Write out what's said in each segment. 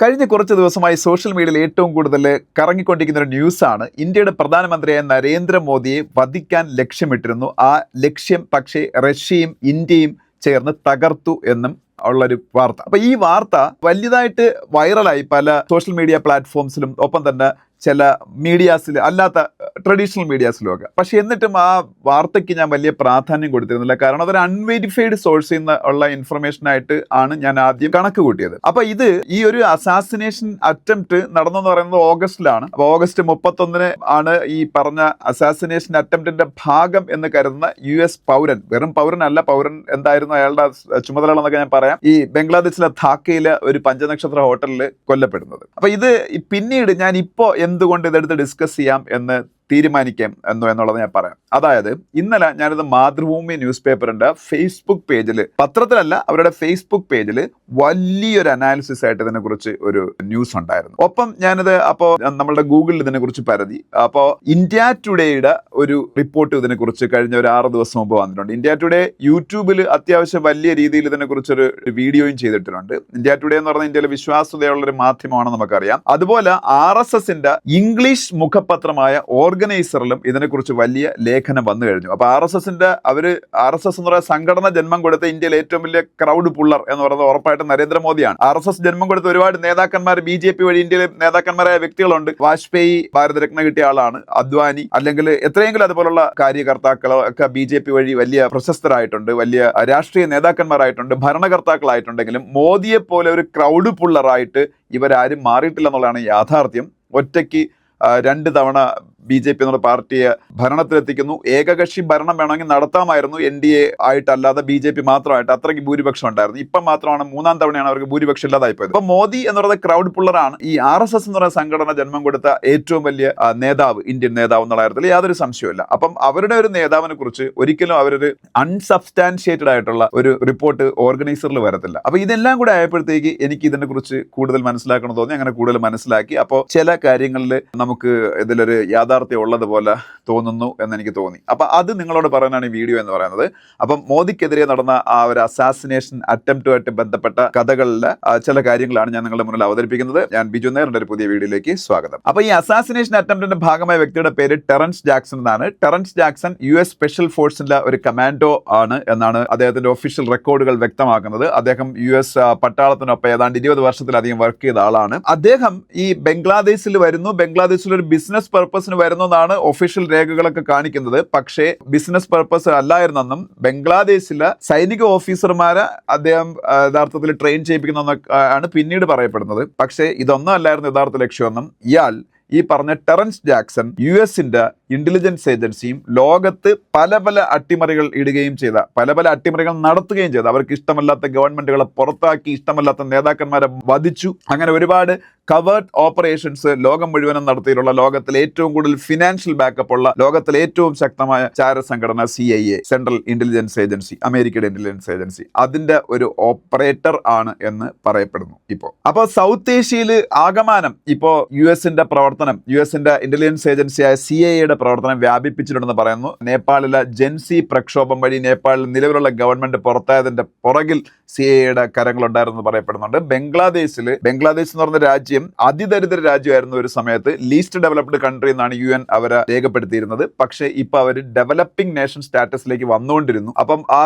കഴിഞ്ഞ കുറച്ച് ദിവസമായി സോഷ്യൽ മീഡിയയിൽ ഏറ്റവും കൂടുതൽ കറങ്ങിക്കൊണ്ടിരിക്കുന്ന ഒരു ന്യൂസാണ്. ഇന്ത്യയുടെ പ്രധാനമന്ത്രിയായ നരേന്ദ്രമോദിയെ വധിക്കാൻ ലക്ഷ്യമിട്ടിരുന്നു. ആ ലക്ഷ്യം പക്ഷേ റഷ്യയും ഇന്ത്യയും ചേർന്ന് തകർത്തു എന്നും ഉള്ളൊരു വാർത്ത. അപ്പൊ ഈ വാർത്ത വലുതായിട്ട് വൈറലായി പല സോഷ്യൽ മീഡിയ പ്ലാറ്റ്ഫോംസിലും ഒപ്പം തന്നെ ചില മീഡിയാസിൽ അല്ലാത്ത ട്രഡീഷണൽ മീഡിയാസിലും ഒക്കെ. പക്ഷെ എന്നിട്ടും ആ വാർത്തയ്ക്ക് ഞാൻ വലിയ പ്രാധാന്യം കൊടുത്തിരുന്നില്ല. കാരണം അതൊരു അൺവെരിഫൈഡ് സോഴ്സിൽ നിന്ന് ഉള്ള ഇൻഫർമേഷൻ ആയിട്ട് ആണ് ഞാൻ ആദ്യം കണക്ക് കൂട്ടിയത്. അപ്പൊ ഇത് ഈ ഒരു അസാസിനേഷൻ അറ്റംപ്റ്റ് നടന്നെന്ന് പറയുന്നത് ഓഗസ്റ്റിലാണ്. അപ്പൊ ഓഗസ്റ്റ് മുപ്പത്തൊന്നിന് ആണ് ഈ പറഞ്ഞ അസാസിനേഷൻ അറ്റംപ്റ്റിന്റെ ഭാഗം എന്ന് കരുതുന്ന യു എസ് പൗരൻ വെറും പൗരനല്ല പൗരൻ എന്തായിരുന്നു അയാളുടെ ചുമതലകളെന്നൊക്കെ ഞാൻ പറയാം ഈ ബംഗ്ലാദേശിലെ ധാക്കയിലെ ഒരു പഞ്ചനക്ഷത്ര ഹോട്ടലിൽ കൊല്ലപ്പെടുന്നത്. അപ്പൊ ഇത് പിന്നീട് ഞാൻ ഇപ്പോ എന്തുകൊണ്ട് ഇതെടുത്ത് ഡിസ്കസ് ചെയ്യാം എന്ന് തീരുമാനിക്കാം എന്നോ എന്നുള്ളത് ഞാൻ പറയാം. അതായത് ഇന്നലെ ഞാനിത് മാതൃഭൂമി ന്യൂസ് പേപ്പറിന്റെ ഫേസ്ബുക്ക് പേജിൽ പത്രത്തിലല്ല അവരുടെ ഫേസ്ബുക്ക് പേജിൽ വലിയൊരു അനാലിസിസ് ആയിട്ട് ഇതിനെക്കുറിച്ച് ഒരു ന്യൂസ് ഉണ്ടായിരുന്നു. ഒപ്പം ഞാനിത് അപ്പോൾ നമ്മളുടെ ഗൂഗിളിൽ ഇതിനെക്കുറിച്ച് പരതി. അപ്പോൾ ഇന്ത്യ ടുഡേയുടെ ഒരു റിപ്പോർട്ട് ഇതിനെക്കുറിച്ച് കഴിഞ്ഞ ഒരു ആറ് ദിവസം മുമ്പ് വന്നിട്ടുണ്ട്. ഇന്ത്യ ടുഡേ യൂട്യൂബിൽ അത്യാവശ്യം വലിയ രീതിയിൽ ഇതിനെക്കുറിച്ചൊരു വീഡിയോയും ചെയ്തിട്ടുണ്ട്. ഇന്ത്യ ടുഡേ എന്ന് പറഞ്ഞാൽ ഇന്ത്യയിലെ വിശ്വാസ്യതയുള്ള ഒരു മാധ്യമമാണ് നമുക്കറിയാം. അതുപോലെ ആർ എസ് എസിന്റെ ഇംഗ്ലീഷ് മുഖപത്രമായ ഓർഗനൈസറിലും ഇതിനെക്കുറിച്ച് വലിയ ലേഖനം വന്നു കഴിഞ്ഞു. അപ്പോൾ ആർ എസ് എസിന്റെ അവർ ആർ എസ് എസ് എന്ന് പറയുന്ന സംഘടന ജന്മം കൊടുത്ത ഇന്ത്യയിലെ ഏറ്റവും വലിയ ക്രൗഡ് പുള്ളർ എന്ന് പറയുന്നത് ഉറപ്പായിട്ടും നരേന്ദ്രമോദിയാണ്. ആർ എസ് എസ് ജന്മം കൊടുത്ത ഒരുപാട് നേതാക്കന്മാർ ബി ജെ പി വഴി ഇന്ത്യയിലെ നേതാക്കന്മാരായ വ്യക്തികളുണ്ട്. വാജ്പേയി ഭാരതരത്ന കിട്ടിയ ആളാണ്. അദ്വാനി അല്ലെങ്കിൽ എത്രയെങ്കിലും അതുപോലുള്ള കാര്യകർത്താക്കളോ ഒക്കെ ബി ജെ പി വഴി വലിയ പ്രശസ്തരായിട്ടുണ്ട് വലിയ രാഷ്ട്രീയ നേതാക്കന്മാരായിട്ടുണ്ട് ഭരണകർത്താക്കളായിട്ടുണ്ടെങ്കിലും മോദിയെ പോലെ ഒരു ക്രൗഡ് പുള്ളറായിട്ട് ഇവരാരും മാറിയിട്ടില്ല എന്നുള്ളതാണ് യാഥാർത്ഥ്യം. ഒറ്റയ്ക്ക് രണ്ട് തവണ ബി ജെ പി എന്നുള്ള പാർട്ടിയെ ഭരണത്തിലെത്തിക്കുന്നു. ഏകകക്ഷി ഭരണം വേണമെങ്കിൽ നടത്താമായിരുന്നു എൻ ഡി എ ആയിട്ടല്ലാതെ ബി ജെ പി മാത്രമായിട്ട് അത്രയ്ക്ക് ഭൂരിപക്ഷം ഉണ്ടായിരുന്നു. ഇപ്പം മാത്രമാണ് മൂന്നാം തവണയാണ് അവർക്ക് ഭൂരിപക്ഷം ഇല്ലാതായി പോയത് അപ്പൊ മോദി എന്ന് പറയുന്നത് ക്രൗഡ് പുള്ളറാണ്. ഈ ആർ എസ് എസ് എന്ന് പറയുന്ന സംഘടന ജന്മം കൊടുത്ത ഏറ്റവും വലിയ നേതാവ് ഇന്ത്യൻ നേതാവ് എന്നുള്ള കാര്യത്തിൽ യാതൊരു സംശയമില്ല അപ്പം അവരുടെ ഒരു നേതാവിനെ കുറിച്ച് ഒരിക്കലും അവരൊരു അൺസബ്സ്റ്റാൻഷിയേറ്റഡ് ആയിട്ടുള്ള ഒരു റിപ്പോർട്ട് ഓർഗനൈസറിൽ വരത്തില്ല. അപ്പൊ ഇതെല്ലാം കൂടെ ആയപ്പോഴത്തേക്ക് എനിക്ക് ഇതിനെ കുറിച്ച് കൂടുതൽ മനസ്സിലാക്കണം തോന്നി. അങ്ങനെ കൂടുതൽ മനസ്സിലാക്കി. അപ്പോൾ ചില കാര്യങ്ങളിൽ നമുക്ക് ഇതിലൊരു യാഥാർത്ഥ്യം ഉള്ളതുപോലെ തോന്നുന്നു എന്ന് എനിക്ക് തോന്നി. അപ്പൊ അത് നിങ്ങളോട് പറയാനാണ് ഈ വീഡിയോ എന്ന് പറയുന്നത്. അപ്പം മോദിക്കെതിരെ നടന്ന ആ ഒരു അസാസിനേഷൻ അറ്റംപ്റ്റുമായിട്ട് ബന്ധപ്പെട്ട കഥകളിലെ ചില കാര്യങ്ങളാണ് ഞാൻ നിങ്ങളുടെ മുന്നിൽ അവതരിപ്പിക്കുന്നത്. ഞാൻ ബിജു നേരിന്റെ ഒരു പുതിയ വീഡിയോയിലേക്ക് സ്വാഗതം. അപ്പൊ ഈ അസാസിനേഷൻ അറ്റംപ്റ്റിന്റെ ഭാഗമായ വ്യക്തിയുടെ പേര് ടെറൻസ് ജാക്സൺ എന്നാണ്. Terrence Jackson U S special ഫോഴ്സിന്റെ ഒരു കമാൻഡോ ആണ് എന്നാണ് അദ്ദേഹത്തിന്റെ ഒഫീഷ്യൽ റെക്കോർഡുകൾ വ്യക്തമാക്കുന്നത്. അദ്ദേഹം യു എസ് പട്ടാളത്തിനൊപ്പം ഏതാണ്ട് ഇരുപത് വർഷത്തിലധികം വർക്ക് ചെയ്ത ആളാണ്. അദ്ദേഹം ഈ ബംഗ്ലാദേശിൽ വരുന്നു. ബംഗ്ലാദേശിൽ ഒരു ബിസിനസ് പർപ്പസിന് വരുന്നു എന്നാണ് ഒഫീഷ്യൽ രേഖകളൊക്കെ കാണിക്കുന്നത്. പക്ഷേ ബിസിനസ് പർപ്പസ് അല്ലായിരുന്നെന്നും ബംഗ്ലാദേശിലെ സൈനിക ഓഫീസർമാരെ അദ്ദേഹം യഥാർത്ഥത്തിൽ ട്രെയിൻ ചെയ്യിപ്പിക്കുന്ന ആണ് പിന്നീട് പറയപ്പെടുന്നത്. പക്ഷേ ഇതൊന്നും അല്ലായിരുന്നു യഥാർത്ഥ ലക്ഷ്യമെന്നും ഇയാൾ ഈ പറഞ്ഞ ടെറൻസ് ജാക്സൺ യു എസിന്റെ ഇന്റലിജൻസ് ഏജൻസിയും ലോകത്ത് പല പല അട്ടിമറികൾ ഇടുകയും ചെയ്ത പല പല അട്ടിമറികൾ നടത്തുകയും ചെയ്ത അവർക്ക് ഇഷ്ടമല്ലാത്ത ഗവൺമെന്റുകളെ പുറത്താക്കി ഇഷ്ടമല്ലാത്ത നേതാക്കന്മാരെ വധിച്ചു അങ്ങനെ ഒരുപാട് കവേർഡ് ഓപ്പറേഷൻസ് ലോകം മുഴുവനും നടത്തിയിട്ടുള്ള ലോകത്തിലെ ഏറ്റവും കൂടുതൽ ഫിനാൻഷ്യൽ ബാക്കപ്പ് ഉള്ള ലോകത്തിലെ ഏറ്റവും ശക്തമായ ചാര സംഘടന C I A central intelligence agency അമേരിക്കയുടെ ഇന്റലിജൻസ് ഏജൻസി അതിന്റെ ഒരു ഓപ്പറേറ്റർ ആണ് എന്ന് പറയപ്പെടുന്നു ഇപ്പോൾ. അപ്പോൾ സൗത്ത് ഏഷ്യയിൽ ആകമാനം ഇപ്പോൾ യു എസിന്റെ പ്രവർത്തനം യു എസിന്റെ ഇന്റലിജൻസ് ഏജൻസിയായ സി ഐ എയുടെ പ്രവർത്തനം വ്യാപിപ്പിച്ചിട്ടുണ്ടെന്ന് പറയുന്നു. നേപ്പാളിലെ ജെൻസി പ്രക്ഷോഭം വഴി നേപ്പാളിൽ നിലവിലുള്ള ഗവൺമെന്റ് പുറത്തായതിന്റെ പുറകിൽ സി എയുടെ കരങ്ങളുണ്ടായിരുന്നു പറയപ്പെടുന്നുണ്ട്. ബംഗ്ലാദേശിൽ ബംഗ്ലാദേശ് എന്ന് പറഞ്ഞ രാജ്യം അതിദരിദ്ര രാജ്യമായിരുന്നു ഒരു സമയത്ത്. ലീസ്റ്റ് ഡെവലപ്ഡ് കൺട്രി എന്നാണ് യു എൻ അവരെ രേഖപ്പെടുത്തിയിരുന്നത്. പക്ഷേ ഇപ്പൊ അവർ ഡെവലപ്പിംഗ് നേഷൻ സ്റ്റാറ്റസിലേക്ക് വന്നുകൊണ്ടിരുന്നു. അപ്പം ആ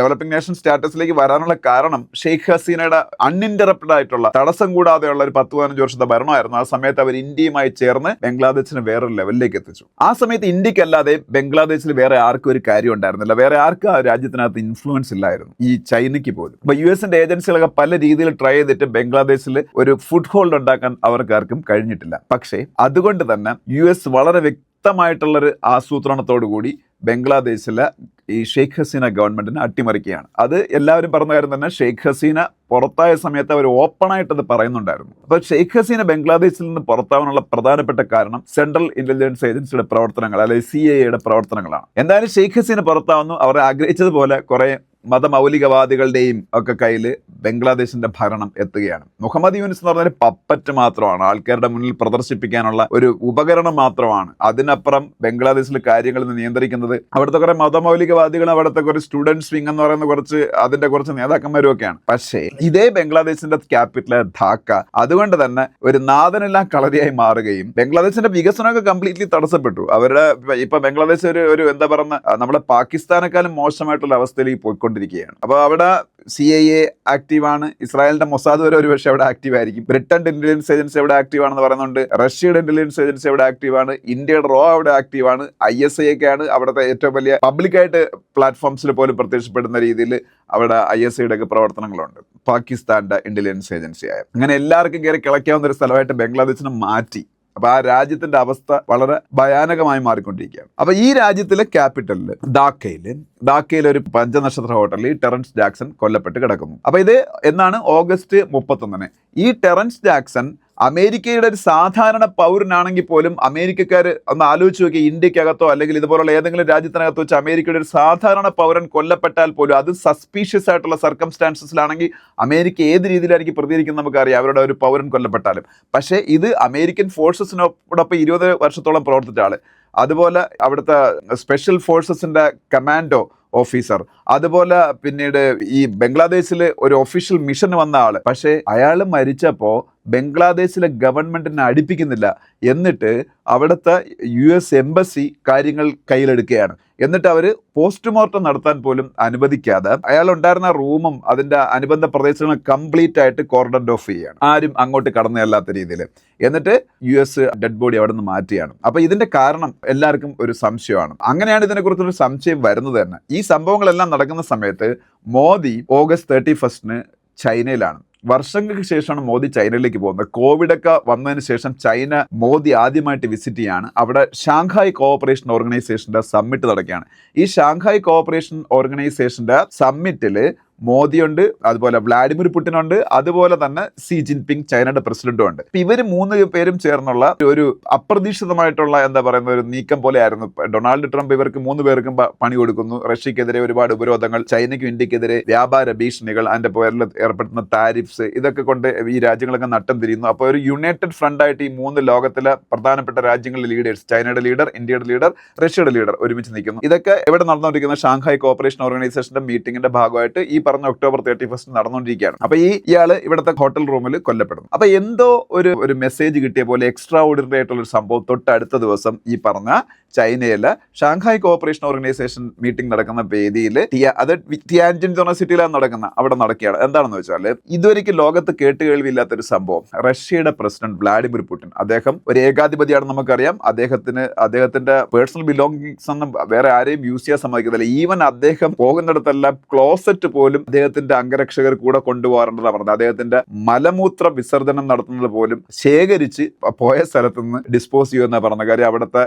ഡെവലപ്പിംഗ് നേഷൻ സ്റ്റാറ്റസിലേക്ക് വരാനുള്ള കാരണം ഷെയ്ഖ് ഹസീനയുടെ അൺഇന്ററപ്റ്റഡ് ആയിട്ടുള്ള തടസ്സം കൂടാതെയുള്ള ഒരു പത്ത് പതിനഞ്ച് വർഷത്തെ ഭരണമായിരുന്നു. ആ സമയത്ത് അവർ ഇന്ത്യയുമായി ചേർന്ന് ബംഗ്ലാദേശിന് വേറൊരു ലെവലിലേക്ക് എത്തിച്ചു. ആ സമയത്ത് ഇന്ത്യക്കല്ലാതെ ബംഗ്ലാദേശിൽ വേറെ ആർക്കും ഒരു കാര്യം ഉണ്ടായിരുന്നില്ല വേറെ ആർക്കും ആ രാജ്യത്തിനകത്ത് ഇൻഫ്ലുവൻസ് ഇല്ലായിരുന്നു. ഈ ചൈനയ്ക്ക് പോലും അപ്പൊ യു എസിന്റെ ഏജൻസികളൊക്കെ പല രീതിയിൽ ട്രൈ ചെയ്തിട്ട് ബംഗ്ലാദേശിൽ ഒരു ഫുഡ് ഹോൾഡ് ഉണ്ടാക്കാൻ അവർക്കാർക്കും കഴിഞ്ഞിട്ടില്ല. പക്ഷേ അതുകൊണ്ട് തന്നെ യു എസ് വളരെ വ്യക്തമായിട്ടുള്ളൊരു ആസൂത്രണത്തോടു കൂടി ബംഗ്ലാദേശിലെ ഈ ഷെയ്ഖ് ഹസീന ഗവൺമെന്റിനെ അട്ടിമറിക്കുകയാണ്. അത് എല്ലാവരും പറഞ്ഞ കാര്യം തന്നെ ഷെയ്ഖ് ഹസീന പുറത്തായ സമയത്ത് അവർ ഓപ്പണായിട്ട് അത് പറയുന്നുണ്ടായിരുന്നു. അപ്പോൾ ഷെയ്ഖ് ഹസീന ബംഗ്ലാദേശിൽ നിന്ന് പുറത്താവാനുള്ള പ്രധാനപ്പെട്ട കാരണം സെൻട്രൽ ഇന്റലിജൻസ് ഏജൻസിയുടെ പ്രവർത്തനങ്ങൾ അല്ലെങ്കിൽ സി എയുടെ പ്രവർത്തനങ്ങളാണ്. എന്തായാലും ഷെയ്ഖ് ഹസീന പുറത്താവുന്നു. അവർ ആഗ്രഹിച്ചതുപോലെ കുറെ മതമൗലികവാദികളുടെയും ഒക്കെ കയ്യിൽ ബംഗ്ലാദേശിന്റെ ഭരണം എത്തുകയാണ്. മുഹമ്മദ് യൂനിസ് എന്ന് പറഞ്ഞാൽ പപ്പറ്റ് മാത്രമാണ്. ആൾക്കാരുടെ മുന്നിൽ പ്രദർശിപ്പിക്കാനുള്ള ഒരു ഉപകരണം മാത്രമാണ്. അതിനപ്പുറം ബംഗ്ലാദേശിൽ കാര്യങ്ങൾ നിയന്ത്രിക്കുന്നത് അവിടുത്തെ കുറെ മതമൗലികവാദികളും അവിടുത്തെ കുറെ സ്റ്റുഡൻസ് വിങ് എന്ന് പറയുന്ന കുറച്ച് അതിന്റെ കുറച്ച് നേതാക്കന്മാരും ഒക്കെയാണ് പക്ഷേ ഇതേ ബംഗ്ലാദേശിന്റെ ക്യാപിറ്റൽ ധാക്ക അതുകൊണ്ട് തന്നെ ഒരു നാഥനെല്ലാം കളരിയായി മാറുകയും ബംഗ്ലാദേശിന്റെ വികസനമൊക്കെ കംപ്ലീറ്റ്ലി തടസ്സപ്പെട്ടു. അവരുടെ ഇപ്പൊ- ബംഗ്ലാദേശ് ഒരു ഒരു എന്താ പറയുന്ന നമ്മുടെ പാകിസ്ഥാനെക്കാളും മോശമായിട്ടുള്ള അവസ്ഥയിലേക്ക് പോയിക്കൊണ്ടിരിക്കുകയാണ് അപ്പോൾ അവിടെ സി ഐ എ ആക്റ്റീവാണ് ഇസ്രായേലിന്റെ മൊസാദ് വരെ ഒരുപക്ഷെ അവിടെ ആക്റ്റീവ് ആയിരിക്കും. ബ്രിട്ടന്റെ ഇന്റലിജൻസ് ഏജൻസി അവിടെ ആക്റ്റീവ് ആണെന്ന് പറയുന്നുണ്ട്. റഷ്യയുടെ ഇന്റലിജൻസ് ഏജൻസി അവിടെ ആക്റ്റീവ് ആണ്. ഇന്ത്യയുടെ റോ അവിടെ ആക്റ്റീവ് ആണ്. ഐ എസ് ഐ ഒക്കെ ആണ് അവിടുത്തെ ഏറ്റവും വലിയ പബ്ലിക്കായിട്ട് പ്ലാറ്റ്ഫോംസിൽ പോലും പ്രത്യക്ഷപ്പെടുന്ന രീതിയിൽ അവിടെ ഐ എസ് ഐയുടെ ഒക്കെ പ്രവർത്തനങ്ങളുണ്ട്. പാകിസ്ഥാന്റെ ഇന്റലിജൻസ് ഏജൻസിയായ അങ്ങനെ എല്ലാവർക്കും കയറി കിളയ്ക്കാവുന്ന ഒരു സ്ഥലമായിട്ട് ബംഗ്ലാദേശിനെ മാറ്റി. അപ്പൊ ആ രാജ്യത്തിന്റെ അവസ്ഥ വളരെ ഭയാനകമായി മാറിക്കൊണ്ടിരിക്കുകയാണ്. അപ്പൊ ഈ രാജ്യത്തിലെ ക്യാപിറ്റലിൽ ധാക്കയിൽ ധാക്കയിലെ ഒരു പഞ്ചനക്ഷത്ര ഹോട്ടലിൽ ടെറൻസ് ജാക്സൺ കൊല്ലപ്പെട്ട് കിടക്കുന്നു. അപ്പൊ ഇത് എന്നാണ്? ഓഗസ്റ്റ് മുപ്പത്തൊന്നിന്. ഈ ടെറൻസ് ജാക്സൺ അമേരിക്കയുടെ ഒരു സാധാരണ പൗരനാണെങ്കിൽ പോലും അമേരിക്കക്കാർ ഒന്ന് ആലോചിച്ച് നോക്കി ഇന്ത്യക്കകത്തോ അല്ലെങ്കിൽ ഇതുപോലുള്ള ഏതെങ്കിലും രാജ്യത്തിനകത്തോ വെച്ച് അമേരിക്കയുടെ ഒരു സാധാരണ പൗരൻ കൊല്ലപ്പെട്ടാൽ പോലും അത് സസ്പീഷ്യസ് ആയിട്ടുള്ള സർക്കംസ്റ്റാൻസസിലാണെങ്കിൽ അമേരിക്ക ഏത് രീതിയിലായിരിക്കും പ്രതികരിക്കുന്നത് നമുക്കറിയാം. അവരുടെ ഒരു പൗരൻ കൊല്ലപ്പെട്ടാലും. പക്ഷേ ഇത് അമേരിക്കൻ ഫോഴ്സസിനോടൊപ്പം ഇരുപത് വർഷത്തോളം പ്രവർത്തിച്ച ആൾ. അതുപോലെ അവിടുത്തെ സ്പെഷ്യൽ ഫോഴ്സസിന്റെ കമാൻഡോ ഓഫീസർ അതുപോലെ പിന്നീട് ഈ ബംഗ്ലാദേശിൽ ഒരു ഒഫീഷ്യൽ മിഷൻ വന്ന ആൾ. പക്ഷേ അയാൾ മരിച്ചപ്പോൾ ബംഗ്ലാദേശിലെ ഗവൺമെന്റിനെ അടുപ്പിക്കുന്നില്ല. എന്നിട്ട് അവിടുത്തെ യു എസ് എംബസി കാര്യങ്ങൾ കയ്യിലെടുക്കുകയാണ്. എന്നിട്ട് അവർ പോസ്റ്റ്മോർട്ടം നടത്താൻ പോലും അനുവദിക്കാതെ അയാൾ ഉണ്ടായിരുന്ന റൂമും അതിന്റെ അനുബന്ധ പ്രദേശങ്ങളും കംപ്ലീറ്റ് ആയിട്ട് കോർഡൻ ഓഫ് ചെയ്യുകയാണ്. ആരും അങ്ങോട്ട് കടന്നല്ലാത്ത രീതിയിൽ. എന്നിട്ട് യു എസ് ഡെഡ് ബോഡി അവിടെ നിന്ന് മാറ്റുകയാണ്. അപ്പോൾ ഇതിന്റെ കാരണം എല്ലാവർക്കും ഒരു സംശയമാണ്. അങ്ങനെയാണ് ഇതിനെക്കുറിച്ചൊരു സംശയം വരുന്നത് തന്നെ. ഈ സംഭവങ്ങളെല്ലാം നടക്കുന്ന സമയത്ത് മോദി ഓഗസ്റ്റ് തേർട്ടി ഫസ്റ്റിന് ചൈനയിലാണ്. വർഷങ്ങൾക്ക് ശേഷമാണ് മോദി ചൈനയിലേക്ക് പോകുന്നത്. കോവിഡ് ഒക്കെ വന്നതിന് ശേഷം ചൈന മോദി ആദ്യമായിട്ട് വിസിറ്റ് ചെയ്യാണ്. അവിടെ ഷാങ്ഹായ് കോഓപ്പറേഷൻ ഓർഗനൈസേഷന്റെ സമ്മിറ്റ് നടക്കുകയാണ്. ഈ ഷാങ്ഹായ് കോഓപ്പറേഷൻ ഓർഗനൈസേഷന്റെ സമ്മിറ്റിൽ മോദിയുണ്ട് അതുപോലെ വ്ളാഡിമിർ പുടിനുണ്ട് അതുപോലെ തന്നെ സി ജിൻപിങ് ചൈനയുടെ പ്രസിഡന്റും ഉണ്ട്. ഇവർ മൂന്ന് പേരും ചേർന്നുള്ള ഒരു അപ്രതീക്ഷിതമായിട്ടുള്ള എന്താ പറയുന്ന ഒരു നീക്കം പോലെയായിരുന്നു. ഡൊണാൾഡ് ട്രംപ് ഇവർക്ക് മൂന്ന് പേർക്കും പണി കൊടുക്കുന്നു. റഷ്യക്കെതിരെ ഒരുപാട് ഉപരോധങ്ങൾ ചൈനയ്ക്കും ഇന്ത്യക്കെതിരെ വ്യാപാര ഭീഷണികൾ അതിന്റെ പേരിൽ ഏർപ്പെടുത്തുന്ന താരിഫ്സ് ഇതൊക്കെ കൊണ്ട് ഈ രാജ്യങ്ങളൊക്കെ നട്ടം തിരിയുന്നു. അപ്പോൾ ഒരു യുണൈറ്റഡ് ഫ്രണ്ട് ആയിട്ട് ഈ മൂന്ന് ലോകത്തിലെ പ്രധാനപ്പെട്ട രാജ്യങ്ങളിലെ ലീഡേഴ്സ് ചൈനയുടെ ലീഡർ ഇന്ത്യയുടെ ലീഡർ റഷ്യയുടെ ലീഡർ ഒരുമിച്ച് നിൽക്കുന്നു. ഇതൊക്കെ എവിടെ നടന്നുകൊണ്ടിരിക്കുന്ന ഷാങ്ഹായ് കോപ്പറേഷൻ ഓർഗനൈസേഷന്റെ മീറ്റിംഗിന്റെ ഭാഗമായിട്ട് ഈ പറഞ്ഞ ഒക്ടോബർ തേർട്ടി ഫസ്റ്റ് നടന്നുകൊണ്ടിരിക്കുകയാണ് അപ്പൊ ഈ ഇയാൾ ഇവിടുത്തെ ഹോട്ടൽ റൂമിൽ കൊല്ലപ്പെടുന്നു. അപ്പൊ എന്തോ ഒരു ഒരു മെസ്സേജ് കിട്ടിയ പോലെ എക്സ്ട്രാ ഓർഡിനറി ആയിട്ടുള്ള ഒരു സംഭവം തൊട്ട് അടുത്ത ദിവസം ഈ പറഞ്ഞ ചൈനയിലെ ഷാങ്ഹായ് കോപ്പറേഷൻ ഓർഗനൈസേഷൻ മീറ്റിംഗ് നടക്കുന്ന വേദിയിൽ അത് തിയാൻജിൻ എന്ന് പറഞ്ഞ സിറ്റിയിലാണ് നടക്കുന്ന അവിടെ നടക്കുകയാണ്. എന്താണെന്ന് വെച്ചാൽ ഇതുവരെയ്ക്ക് ലോകത്ത് കേട്ടുകേൾവിയില്ലാത്ത ഒരു സംഭവം. റഷ്യയുടെ പ്രസിഡന്റ് വ്ളാഡിമിർ പുടിൻ. അദ്ദേഹം ഒരു ഏകാധിപതിയാണെന്ന് നമുക്കറിയാം. അദ്ദേഹത്തിന് അദ്ദേഹത്തിന്റെ പേഴ്സണൽ ബിലോങ്ങിങ്സ് ഒന്നും വേറെ ആരെയും യൂസ് ചെയ്യാൻ സമ്മതിക്കുന്നില്ല ഈവൻ അദ്ദേഹം പോകുന്നിടത്തെല്ലാം ക്ലോസറ്റ് പോലും അദ്ദേഹത്തിന്റെ അംഗരക്ഷകർ കൂടെ കൊണ്ടുപോകാറുണ്ടെന്നാണ് പറഞ്ഞത്. അദ്ദേഹത്തിന്റെ മലമൂത്ര വിസർജനം നടത്തുന്നത് പോലും ശേഖരിച്ച് പോയ സ്ഥലത്ത് നിന്ന് ഡിസ്പോസ് ചെയ്യുമെന്നാണ് പറഞ്ഞ കാര്യം അവിടുത്തെ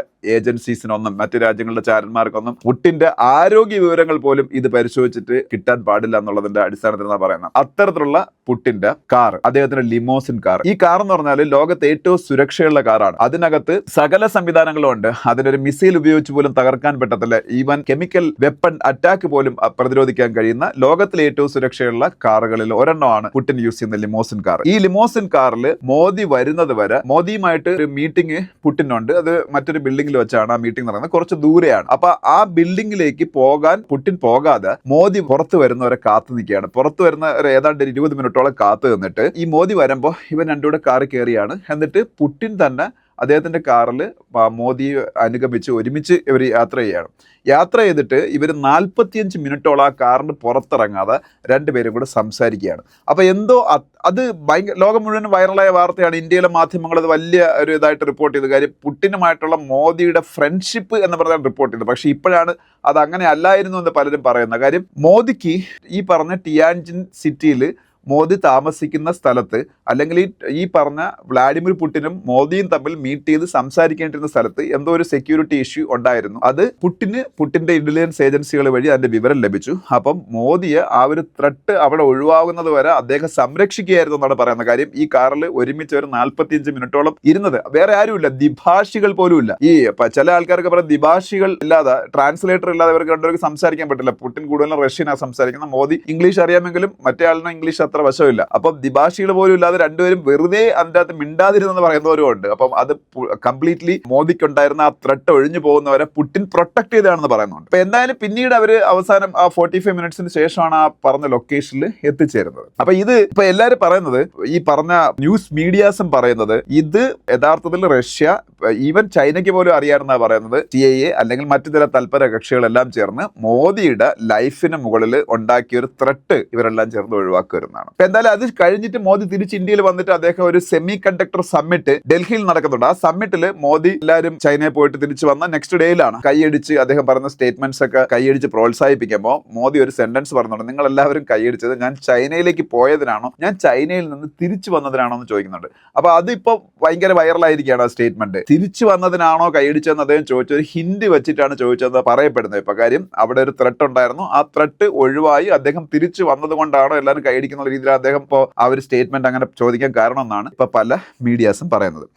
ഏജൻസീസിനൊന്നും മറ്റു രാജ്യങ്ങളുടെ ചാരന്മാർക്കൊന്നും പുട്ടിന്റെ ആരോഗ്യ വിവരങ്ങൾ പോലും ഇത് പരിശോധിച്ചിട്ട് കിട്ടാൻ പാടില്ല എന്നുള്ളതിന്റെ അടിസ്ഥാനത്തിൽ എന്നാ പറയുന്നത്. അത്തരത്തിലുള്ള പുട്ടിന്റെ കാർ അദ്ദേഹത്തിന്റെ ലിമോസിൻ കാർ ഈ കാർ എന്ന് പറഞ്ഞാൽ ലോകത്തെ ഏറ്റവും സുരക്ഷയുള്ള കാറാണ് അതിനകത്ത് സകല സംവിധാനങ്ങളും ഉണ്ട്. അതിനൊരു മിസൈൽ ഉപയോഗിച്ച് പോലും തകർക്കാൻ പറ്റത്തില്ല. ഈവൻ കെമിക്കൽ വെപ്പൺ അറ്റാക്ക് പോലും പ്രതിരോധിക്കാൻ കഴിയുന്ന ലോകത്തിലെ ഏറ്റവും സുരക്ഷയുള്ള കാറുകളിൽ ഒരെണ്ണമാണ് പുട്ടിൻ യൂസ് ചെയ്യുന്ന ലിമോസിൻ കാർ ഈ ലിമോസിൻ കാറിൽ മോദി വരുന്നത് വരെ മോദിയുമായിട്ട് ഒരു മീറ്റിംഗ് പുട്ടിനുണ്ട്. അത് മറ്റൊരു ബിൽഡിംഗിൽ വെച്ചാണ് ആ മീറ്റിംഗ് നടക്കുന്നത് കുറച്ച് ദൂരെയാണ്. അപ്പൊ ആ ബിൽഡിംഗിലേക്ക് പോകാൻ പുട്ടിൻ പോകാതെ മോദി പുറത്തു വരുന്നവരെ കാത്തു നിൽക്കുകയാണ്. പുറത്തു വരുന്നവരെ ഏതാണ്ട് ഇരുപത് മിനിറ്റോളം കാത്തു നിന്നിട്ട് ഈ മോദി വരുമ്പോൾ ഇവൻ രണ്ടുകൂടെ കാറി കയറിയാണ് എന്നിട്ട് പുട്ടിൻ തന്നെ അദ്ദേഹത്തിന്റെ കാറിൽ മോദിയെ അനുഗമിച്ച് ഒരുമിച്ച് ഇവർ യാത്ര ചെയ്യുകയാണ്. യാത്ര ചെയ്തിട്ട് ഇവർ നാൽപ്പത്തിയഞ്ച് മിനിറ്റോളം ആ കാറിന് പുറത്തിറങ്ങാതെ രണ്ടുപേരും കൂടെ സംസാരിക്കുകയാണ്. അപ്പോൾ എന്തോ അത് ഭയങ്കര ലോകം മുഴുവൻ വൈറലായ വാർത്തയാണ്. ഇന്ത്യയിലെ മാധ്യമങ്ങൾ അത് വലിയ ഒരു ഇതായിട്ട് റിപ്പോർട്ട് ചെയ്തു. കാര്യം പുട്ടിനുമായിട്ടുള്ള മോദിയുടെ ഫ്രണ്ട്ഷിപ്പ് എന്ന് പറഞ്ഞാൽ റിപ്പോർട്ട് ചെയ്തത്. പക്ഷേ ഇപ്പോഴാണ് അത് അങ്ങനെ അല്ലായിരുന്നു എന്ന് പലരും പറയുന്നത്. കാര്യം മോദിക്ക് ഈ പറഞ്ഞ ടിയാൻജിൻ സിറ്റിയിൽ മോദി താമസിക്കുന്ന സ്ഥലത്ത് അല്ലെങ്കിൽ ഈ പറഞ്ഞ വ്ളാഡിമിർ പുട്ടിനും മോദിയും തമ്മിൽ മീറ്റ് ചെയ്ത് സംസാരിക്കേണ്ടിരുന്ന സ്ഥലത്ത് എന്തോ ഒരു സെക്യൂരിറ്റി ഇഷ്യൂ ഉണ്ടായിരുന്നു. അത് പുട്ടിന് പുട്ടിന്റെ ഇന്റലിജൻസ് ഏജൻസികൾ വഴി അതിന്റെ വിവരം ലഭിച്ചു. അപ്പം മോദിയെ ആ ഒരു ത്രട്ട് അവിടെ ഒഴിവാകുന്നത് വരെ അദ്ദേഹം സംരക്ഷിക്കുകയായിരുന്നു എന്നാണ് പറയുന്ന കാര്യം. ഈ കാറിൽ ഒരുമിച്ച് ഒരു നാൽപ്പത്തിയഞ്ച് മിനിറ്റോളം ഇരുന്നത്. വേറെ ആരുമില്ല. ദ്വിഭാഷികൾ പോലും ഇല്ല ഈ ചില ആൾക്കാർക്ക് പറയാം ദ്വിഭാഷികൾ ഇല്ലാതെ ട്രാൻസ്ലേറ്റർ ഇല്ലാതെ ഇവർക്ക് രണ്ടുപേർക്ക് സംസാരിക്കാൻ പറ്റില്ല. പുട്ടിൻ കൂടുതലും റഷ്യനാണ് സംസാരിക്കുന്നത്. മോദി ഇംഗ്ലീഷ് അറിയാമെങ്കിലും മറ്റേ ആളിനെ ഇംഗ്ലീഷ് അത്ര വശമില്ല. അപ്പം ദിഭാഷികൾ പോലും ഇല്ലാതെ രണ്ടുപേരും വെറുതെ അതിന്റെ അകത്ത് മിണ്ടാതിരുന്നെന്ന് പറയുന്നവരും ഉണ്ട്. അപ്പം അത് കംപ്ലീറ്റ്ലി മോദിക്കുണ്ടായിരുന്ന ആ ത്രട്ട് ഒഴിഞ്ഞു പോകുന്നവരെ പുട്ടിൻ പ്രൊട്ടക്ട് ചെയ്താണെന്ന് പറയുന്നുണ്ട്. അപ്പൊ എന്തായാലും പിന്നീട് അവർ അവസാനം ആ ഫോർട്ടി ഫൈവ് മിനിറ്റ്സിന് ശേഷമാണ് ആ പറഞ്ഞ ലൊക്കേഷനിൽ എത്തിച്ചേരുന്നത്. അപ്പൊ ഇത് ഇപ്പൊ എല്ലാവരും പറയുന്നത് ഈ പറഞ്ഞ ന്യൂസ് മീഡിയാസും പറയുന്നത് ഇത് യഥാർത്ഥത്തിൽ റഷ്യ ഈവൻ ചൈനയ്ക്ക് പോലും അറിയാമെന്നാണ് പറയുന്നത്. ടി ഐ എ അല്ലെങ്കിൽ മറ്റു ചില തൽപര കക്ഷികളെല്ലാം ചേർന്ന് മോദിയുടെ ലൈഫിന് മുകളിൽ ഉണ്ടാക്കിയ ഒരു ത്രട്ട് ഇവരെല്ലാം ചേർന്ന് ഒഴിവാക്കുമെന്നാണ് അപ്പൊ എന്തായാലും അത് കഴിഞ്ഞിട്ട് മോദി തിരിച്ച് ഇന്ത്യയിൽ വന്നിട്ട് അദ്ദേഹം ഒരു സെമി കണ്ടക്ടർ സമ്മിറ്റ് ഡൽഹിയിൽ നടക്കുന്നുണ്ട്. ആ സമ്മിറ്റിൽ മോദി എല്ലാവരും ചൈനയിൽ പോയിട്ട് തിരിച്ചു വന്ന നെക്സ്റ്റ് ഡേയിലാണ് കൈയടിച്ച് അദ്ദേഹം പറഞ്ഞ സ്റ്റേറ്റ്മെന്റ്സ് ഒക്കെ കൈയടിച്ച് പ്രോത്സാഹിപ്പിക്കുമ്പോൾ മോദി ഒരു സെന്റൻസ് പറഞ്ഞുണ്ട് നിങ്ങൾ എല്ലാവരും കൈയടിച്ചത് ഞാൻ ചൈനയിലേക്ക് പോയതിനാണോ? ഞാൻ ചൈനയിൽ നിന്ന് തിരിച്ചു വന്നതിനാണോ എന്ന് ചോദിക്കുന്നുണ്ട്. അപ്പൊ അതിപ്പോ ഭയങ്കര വൈറലായിരിക്കുകയാണ് ആ സ്റ്റേറ്റ്മെന്റ് തിരിച്ചു വന്നതിനാണോ കൈയടിച്ചതെന്ന് അദ്ദേഹം ചോദിച്ച ഒരു ഹിന്ദി വെച്ചിട്ടാണ് ചോദിച്ചത് പറയപ്പെടുന്നത്. ഇപ്പൊ കാര്യം അവിടെ ഒരു ത്രെട്ട് ഉണ്ടായിരുന്നു. ആ ത്രെട്ട് ഒഴിവായി അദ്ദേഹം തിരിച്ചു വന്നത് കൊണ്ടാണോ എല്ലാവരും കൈയടിക്കുന്ന രീതിയിൽ അദ്ദേഹം ഇപ്പോൾ ആ ഒരു സ്റ്റേറ്റ്മെന്റ് അങ്ങനെ ചോദിക്കാൻ കാരണം എന്നാണ് ഇപ്പോൾ പല മീഡിയാസും പറയുന്നത്.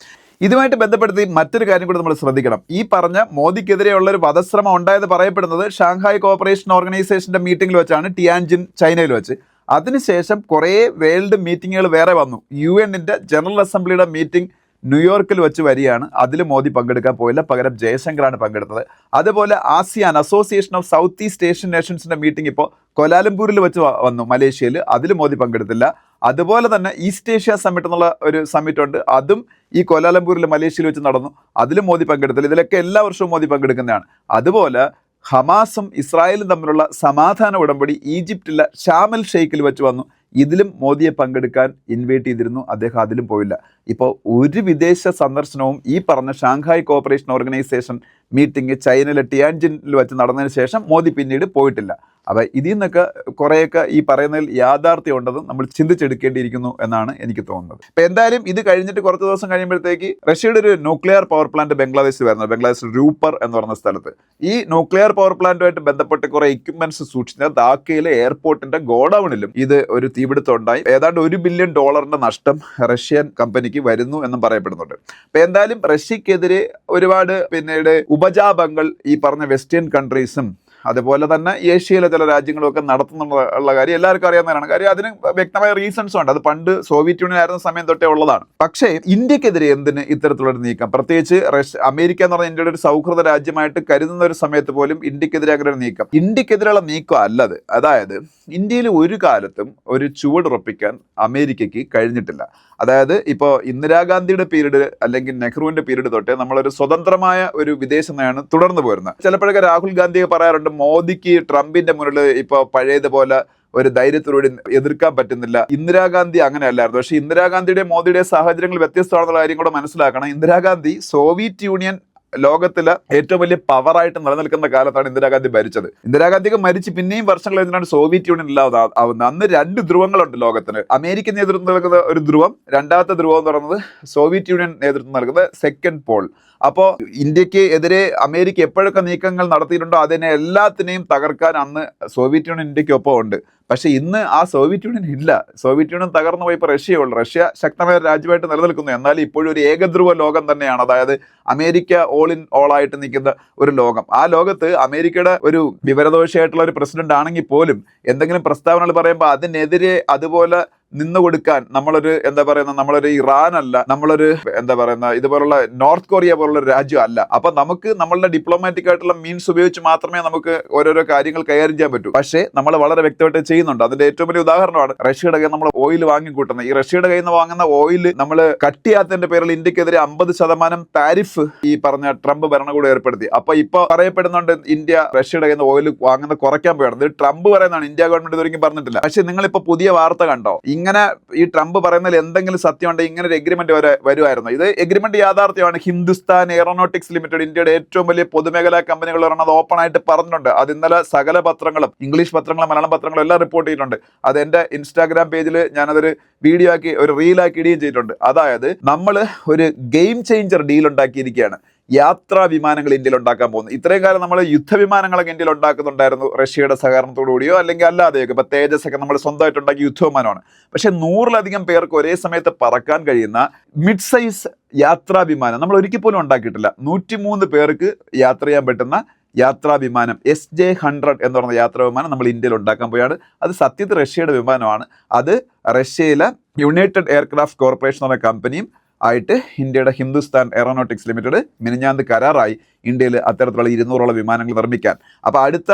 ഇതുമായിട്ട് ബന്ധപ്പെടുത്തി മറ്റൊരു കാര്യം കൂടി നമ്മൾ ശ്രദ്ധിക്കണം. ഈ പറഞ്ഞ മോദിക്കെതിരെയുള്ള ഒരു വധശ്രമം ഉണ്ടായത് പറയപ്പെടുന്നത് ഷാങ്ഹായ് കോപ്പറേഷൻ ഓർഗനൈസേഷന്റെ മീറ്റിംഗിൽ വെച്ചാണ് ടിയാൻജിൻ ചൈനയിൽ വെച്ച്. അതിനുശേഷം കുറേ വേൾഡ് മീറ്റിങ്ങുകൾ വേറെ വന്നു. യു എന്നിന്റെ ജനറൽ അസംബ്ലിയുടെ മീറ്റിംഗ് ന്യൂയോർക്കിൽ വെച്ച് വരികയാണ്. അതിൽ മോദി പങ്കെടുക്കാൻ പോയില്ല. പകരം ജയശങ്കറാണ് പങ്കെടുത്തത്. അതുപോലെ ASEAN association of south east Asian നേഷൻസിന്റെ meeting ഇപ്പോൾ കൊലാലംപൂരിൽ വെച്ച് വന്നു. മലേഷ്യയിൽ അതിൽ മോദി പങ്കെടുത്തില്ല. അതുപോലെ തന്നെ ഈസ്റ്റ് ഏഷ്യ സമ്മിറ്റ് എന്നുള്ള ഒരു സമ്മിറ്റ് ഉണ്ട്. അതും ഈ കൊലാലംപൂരിൽ മലേഷ്യയിൽ വെച്ച് നടന്നു. അതിലും മോദി പങ്കെടുത്തില്ല. ഇതിലൊക്കെ എല്ലാ വർഷവും മോദി പങ്കെടുക്കുന്നതാണ്. അതുപോലെ ഹമാസും ഇസ്രായേലും തമ്മിലുള്ള സമാധാന ഉടമ്പടി ഈജിപ്തിലെ ഷാമൽ ഷെയ്ഖിൽ വെച്ച് വന്നു. ഇതിലും മോദിയെ പങ്കെടുക്കാൻ ഇൻവൈറ്റ് ചെയ്തിരുന്നു. അദ്ദേഹം അതിലും പോയില്ല. ഇപ്പോൾ ഒരു വിദേശ സന്ദർശനവും ഈ പറഞ്ഞ ഷാങ്ഹായ് കോപ്പറേഷൻ ഓർഗനൈസേഷൻ മീറ്റിംഗ് ചൈനയിലെ ടിയാൻജിനിൽ വെച്ച് നടന്നതിന് ശേഷം മോദി പിന്നീട് പോയിട്ടില്ല. അപ്പോൾ ഇതിൽ നിന്നൊക്കെ കുറേയൊക്കെ ഈ പറയുന്നതിൽ യാഥാർത്ഥ്യം ഉണ്ടെന്ന് നമ്മൾ ചിന്തിച്ചെടുക്കേണ്ടിയിരിക്കുന്നു എന്നാണ് എനിക്ക് തോന്നുന്നത്. ഇപ്പോൾ എന്തായാലും ഇത് കഴിഞ്ഞിട്ട് കുറച്ച് ദിവസം കഴിയുമ്പോഴത്തേക്ക് റഷ്യയുടെ ഒരു ന്യൂക്ലിയർ പവർ പ്ലാന്റ് ബംഗ്ലാദേശിൽ വരുന്നത് ബംഗ്ലാദേശിൽ രൂപ്പർ എന്ന് പറയുന്ന സ്ഥലത്ത്. ഈ ന്യൂക്ലിയർ പവർ പ്ലാന്റുമായിട്ട് ബന്ധപ്പെട്ട് കുറേ എക്യുപ്മെന്റ്സ് സൂക്ഷിച്ച ധാക്കയിലെ എയർപോർട്ടിന്റെ ഗോഡൌണിലും ഇത് ഒരു തീപിടുത്തം ഉണ്ടായി. ഏതാണ്ട് ഒരു ബില്യൺ ഡോളറിന്റെ നഷ്ടം റഷ്യൻ കമ്പനിക്ക് വരുന്നു എന്നും പറയപ്പെടുന്നുണ്ട്. അപ്പോൾ എന്തായാലും റഷ്യക്കെതിരെ ഒരുപാട് പിന്നീട് ഉപജാപങ്ങൾ ഈ പറഞ്ഞ വെസ്റ്റേൺ കൺട്രീസും അതുപോലെ തന്നെ ഏഷ്യയിലെ ചില രാജ്യങ്ങളൊക്കെ നടത്തുന്നുള്ള കാര്യം എല്ലാവർക്കും അറിയാവുന്നതാണ്. കാര്യം അതിന് വ്യക്തമായ റീസൺസ് ഉണ്ട്. അത് പണ്ട് സോവിയറ്റ് യൂണിയൻ ആയിരുന്ന സമയം തൊട്ടേ ഉള്ളതാണ്. പക്ഷേ ഇന്ത്യക്കെതിരെ എന്തിന് ഇത്തരത്തിലുള്ള നീക്കം? പ്രത്യേകിച്ച് റഷ്യ അമേരിക്ക എന്ന് പറഞ്ഞ ഇന്ത്യയുടെ ഒരു സൗഹൃദ രാജ്യമായിട്ട് കരുതുന്ന ഒരു സമയത്ത് പോലും ഇന്ത്യക്കെതിരെ അങ്ങനെ ഒരു നീക്കം. ഇന്ത്യക്കെതിരെയുള്ള നീക്കം അല്ലത്. അതായത് ഇന്ത്യയിൽ ഒരു കാലത്തും ഒരു ചുവടുറപ്പിക്കാൻ അമേരിക്കയ്ക്ക് കഴിഞ്ഞിട്ടില്ല. അതായത് ഇപ്പോൾ ഇന്ദിരാഗാന്ധിയുടെ പീരീഡ് അല്ലെങ്കിൽ നെഹ്റുവിന്റെ പീരീഡ് തൊട്ടേ നമ്മളൊരു സ്വതന്ത്രമായ ഒരു വിദേശ നയമാണ് തുടർന്നു പോരുന്നത്. ചിലപ്പോഴൊക്കെ രാഹുൽ ഗാന്ധിയെ പറയാറുണ്ട് മോദിക്ക് ട്രംപിന്റെ മുന്നിൽ ഇപ്പോൾ പഴയതുപോലെ ഒരു ധൈര്യത്തിലൂടെ എതിർക്കാൻ പറ്റുന്നില്ല. ഇന്ദിരാഗാന്ധി അങ്ങനെയല്ലായിരുന്നു. പക്ഷേ ഇന്ദിരാഗാന്ധിയുടെ മോദിയുടെ സാഹചര്യങ്ങൾ വ്യത്യസ്തമാണെന്നുള്ള കാര്യം കൂടെ മനസ്സിലാക്കണം. ഇന്ദിരാഗാന്ധി സോവിയറ്റ് യൂണിയൻ ലോകത്തിലെ ഏറ്റവും വലിയ പവറായിട്ട് നിലനിൽക്കുന്ന കാലത്താണ് ഇന്ദിരാഗാന്ധി ഭരിച്ചത്. ഇന്ദിരാഗാന്ധിക്ക് മരിച്ച് പിന്നെയും വർഷങ്ങൾ കഴിഞ്ഞാണ് സോവിയറ്റ് യൂണിയൻ ഇല്ലാതെ ആവുന്നത്. അന്ന് രണ്ട് ധ്രുവങ്ങളുണ്ട് ലോകത്തിന്. അമേരിക്കൻ നേതൃത്വം നൽകുന്ന ഒരു ധ്രുവം രണ്ടാമത്തെ ധ്രുവം എന്ന് പറയുന്നത് സോവിയറ്റ് യൂണിയൻ നേതൃത്വം നൽകുന്ന സെക്കൻഡ് പോൾ. അപ്പോൾ ഇന്ത്യയ്ക്ക് എതിരെ അമേരിക്ക എപ്പോഴൊക്കെ നീക്കങ്ങൾ നടത്തിയിട്ടുണ്ടോ അതിനെ എല്ലാത്തിനെയും തകർക്കാൻ അന്ന് സോവിയറ്റ് യൂണിയൻ ഇന്ത്യക്കൊപ്പം ഉണ്ട്. പക്ഷേ ഇന്ന് ആ സോവിയറ്റ് യൂണിയൻ ഇല്ല. സോവിയറ്റ് യൂണിയൻ തകർന്നു പോയി ഇപ്പോൾ റഷ്യയേ ഉള്ളൂ. റഷ്യ ശക്തമായ രാജ്യമായിട്ട് നിലനിൽക്കുന്നു. എന്നാൽ ഇപ്പോഴും ഒരു ഏകധ്രുവ ലോകം തന്നെയാണ്. അതായത് അമേരിക്ക ഓൾ ഇൻ ഓൾ ആയിട്ട് നിൽക്കുന്ന ഒരു ലോകം. ആ ലോകത്ത് അമേരിക്കയുടെ ഒരു വിവരദോഷയായിട്ടുള്ള ഒരു പ്രസിഡന്റ് ആണെങ്കിൽ പോലും എന്തെങ്കിലും പ്രസ്താവനകൾ പറയുമ്പോൾ അതിനെതിരെ അതുപോലെ നിന്ന് കൊടുക്കാൻ നമ്മളൊരു എന്താ പറയുന്ന നമ്മളൊരു ഇറാൻ അല്ല നമ്മളൊരു എന്താ പറയുന്ന ഇതുപോലുള്ള നോർത്ത് കൊറിയ പോലുള്ള രാജ്യം അല്ല. അപ്പൊ നമുക്ക് നമ്മളുടെ ഡിപ്ലോമാറ്റിക് ആയിട്ടുള്ള മീൻസ് ഉപയോഗിച്ച് മാത്രമേ നമുക്ക് ഓരോരോ കാര്യങ്ങൾ കൈകാര്യം ചെയ്യാൻ പറ്റൂ. പക്ഷേ നമ്മൾ വളരെ വ്യക്തമായിട്ട് ചെയ്യുന്നുണ്ട്. അതിന്റെ ഏറ്റവും വലിയ ഉദാഹരണമാണ് റഷ്യയുടെ നമ്മൾ ഓയിൽ വാങ്ങിക്കൂട്ടുന്നത്. ഈ റഷ്യയുടെ കയ്യിൽ നിന്ന് വാങ്ങുന്ന ഓയിൽ നമ്മൾ കട്ട് ചെയ്യാത്തതിന്റെ പേരിൽ ഇന്ത്യക്കെതിരെ അമ്പത് ശതമാനം താരിഫ് ഈ പറഞ്ഞ ട്രംപ് ഭരണകൂടം ഏർപ്പെടുത്തി. അപ്പൊ ഇപ്പൊ പറയപ്പെടുന്നുണ്ട് ഇന്ത്യ റഷ്യയുടെ കയ്യിൽ നിന്ന് ഓയിൽ വാങ്ങുന്നത് കുറയ്ക്കാൻ പോയാണ് ഇത് ട്രംപ് പറയുന്നതാണ്. ഇന്ത്യ ഗവൺമെന്റ് ഇതുവരെയും പറഞ്ഞിട്ടില്ല. പക്ഷേ നിങ്ങളിപ്പോ പുതിയ വാർത്ത കണ്ടോ? ഇങ്ങനെ ഈ ട്രംപ് പറയുന്നതിൽ എന്തെങ്കിലും സത്യം ഉണ്ടെങ്കിൽ ഇങ്ങനെ ഒരു എഗ്രിമെന്റ് വരെ വരുമായിരുന്നു. ഇത് എഗ്രിമെന്റ് യാഥാർത്ഥ്യമാണ്. ഹിന്ദുസ്ഥാൻ എയറോനോട്ടിക്സ് ലിമിറ്റഡ് ഇന്ത്യയുടെ ഏറ്റവും വലിയ പൊതുമേഖലാ കമ്പനികൾ പറഞ്ഞത് ഓപ്പൺ ആയിട്ട് പറഞ്ഞിട്ടുണ്ട്. അത് ഇന്നലെ സകല പത്രങ്ങളും ഇംഗ്ലീഷ് പത്രങ്ങളും മലയാളം പത്രങ്ങളും എല്ലാം റിപ്പോർട്ട് ചെയ്തിട്ടുണ്ട്. അത് എന്റെ ഇൻസ്റ്റാഗ്രാം പേജിൽ ഞാനതൊരു വീഡിയോ ആക്കി ഒരു റീലാക്കി ഇടുകയും ചെയ്തിട്ടുണ്ട്. അതായത് നമ്മൾ ഒരു ഗെയിം ചേഞ്ചർ ഡീൽ ഉണ്ടാക്കിയിരിക്കുകയാണ്. യാത്രാ വിമാനങ്ങൾ ഇന്ത്യയിൽ ഉണ്ടാക്കാൻ പോകുന്നു ഇത്രയും കാലം നമ്മൾ യുദ്ധവിമാനങ്ങളൊക്കെ ഇന്ത്യയിൽ ഉണ്ടാക്കുന്നുണ്ടായിരുന്നു റഷ്യയുടെ സഹകരണത്തോടു കൂടിയോ അല്ലെങ്കിൽ അല്ലാതെയൊക്കെ. ഇപ്പൊ തേജസ് ഒക്കെ നമ്മൾ സ്വന്തമായിട്ട് ഉണ്ടാക്കിയ യുദ്ധവിമാനമാണ് പക്ഷെ നൂറിലധികം പേർക്ക് ഒരേ സമയത്ത് പറക്കാൻ കഴിയുന്ന മിഡ് സൈസ് യാത്രാ വിമാനം നമ്മൾ ഒരിക്കൽ പോലും ഉണ്ടാക്കിയിട്ടില്ല. നൂറ്റിമൂന്ന് പേർക്ക് യാത്ര ചെയ്യാൻ പറ്റുന്ന യാത്രാ വിമാനം എസ് ജെ ഹൺഡ്രഡ് എന്ന് പറയുന്ന യാത്രാ വിമാനം നമ്മൾ ഇന്ത്യയിൽ ഉണ്ടാക്കാൻ പോയാണ്. അത് സത്യത്തിൽ റഷ്യയുടെ വിമാനമാണ്. അത് റഷ്യയിലെ യുണൈറ്റഡ് എയർക്രാഫ്റ്റ് കോർപ്പറേഷൻ എന്ന കമ്പനിയും ആയിട്ട് ഇന്ത്യയുടെ ഹിന്ദുസ്ഥാൻ എയറോനോട്ടിക്സ് ലിമിറ്റഡ് മിനിഞ്ഞാന്ത് കരാറായി ഇന്ത്യയിൽ അത്തരത്തിലുള്ള ഇരുന്നൂറോളം വിമാനങ്ങൾ നിർമ്മിക്കാൻ. അപ്പോൾ അടുത്ത